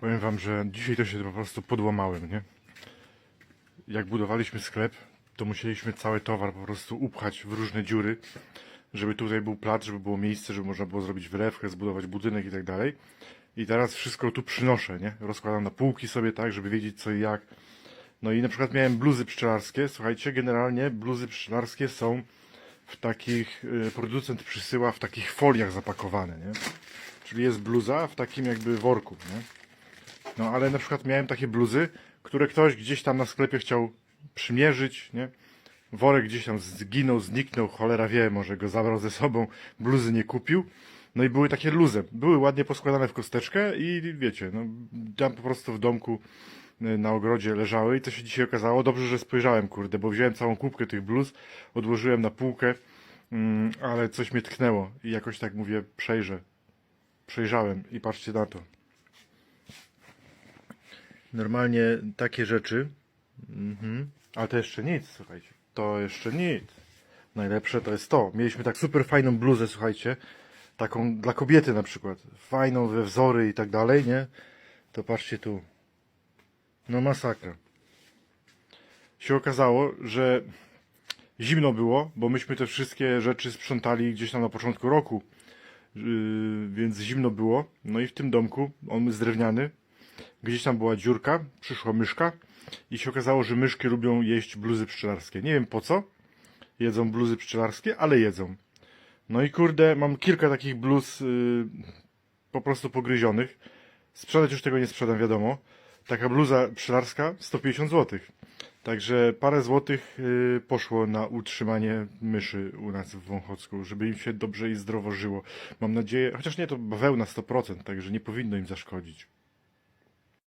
Powiem wam, że dzisiaj to się po prostu podłamałem, nie? Jak budowaliśmy sklep, to musieliśmy cały towar po prostu upchać w różne dziury, żeby tutaj był plac, żeby było miejsce, żeby można było zrobić wylewkę, zbudować budynek i tak dalej. I teraz wszystko tu przynoszę, nie? Rozkładam na półki sobie tak, żeby wiedzieć co i jak. No i na przykład miałem bluzy pszczelarskie. Słuchajcie, generalnie bluzy pszczelarskie są w takich, y, producent przysyła w takich foliach zapakowane, nie? Czyli jest bluza w takim jakby worku, nie? No ale na przykład miałem takie bluzy, które ktoś gdzieś tam na sklepie chciał przymierzyć, nie? Worek gdzieś tam zginął, zniknął, cholera wie, może go zabrał ze sobą, bluzy nie kupił. No i były takie luze. Były ładnie poskładane w kosteczkę i wiecie, no tam po prostu w domku y, na ogrodzie leżały i co się dzisiaj okazało, dobrze, że spojrzałem, kurde, bo wziąłem całą kubkę tych bluz, odłożyłem na półkę, mm, ale coś mnie tknęło i jakoś tak mówię, przejrzę. Przejrzałem i patrzcie na to. Normalnie takie rzeczy. Mhm. Ale to jeszcze nic, słuchajcie. To jeszcze nic. Najlepsze to jest to. Mieliśmy tak super fajną bluzę, słuchajcie. Taką dla kobiety na przykład. Fajną we wzory i tak dalej, nie? To patrzcie tu. No masakra. Się okazało, że zimno było, bo myśmy te wszystkie rzeczy sprzątali gdzieś tam na początku roku. Yy, więc zimno było. No i w tym domku, on jest drewniany, gdzieś tam była dziurka, przyszła myszka i się okazało, że myszki lubią jeść bluzy pszczelarskie. Nie wiem po co jedzą bluzy pszczelarskie, ale jedzą. No i kurde, mam kilka takich bluz yy, po prostu pogryzionych. Sprzedać już tego nie sprzedam, wiadomo. Taka bluza pszczelarska 150 zł. Także parę złotych yy, poszło na utrzymanie myszy u nas w Wąchocku, żeby im się dobrze i zdrowo żyło. Mam nadzieję, chociaż nie, to bawełna 100%, także nie powinno im zaszkodzić.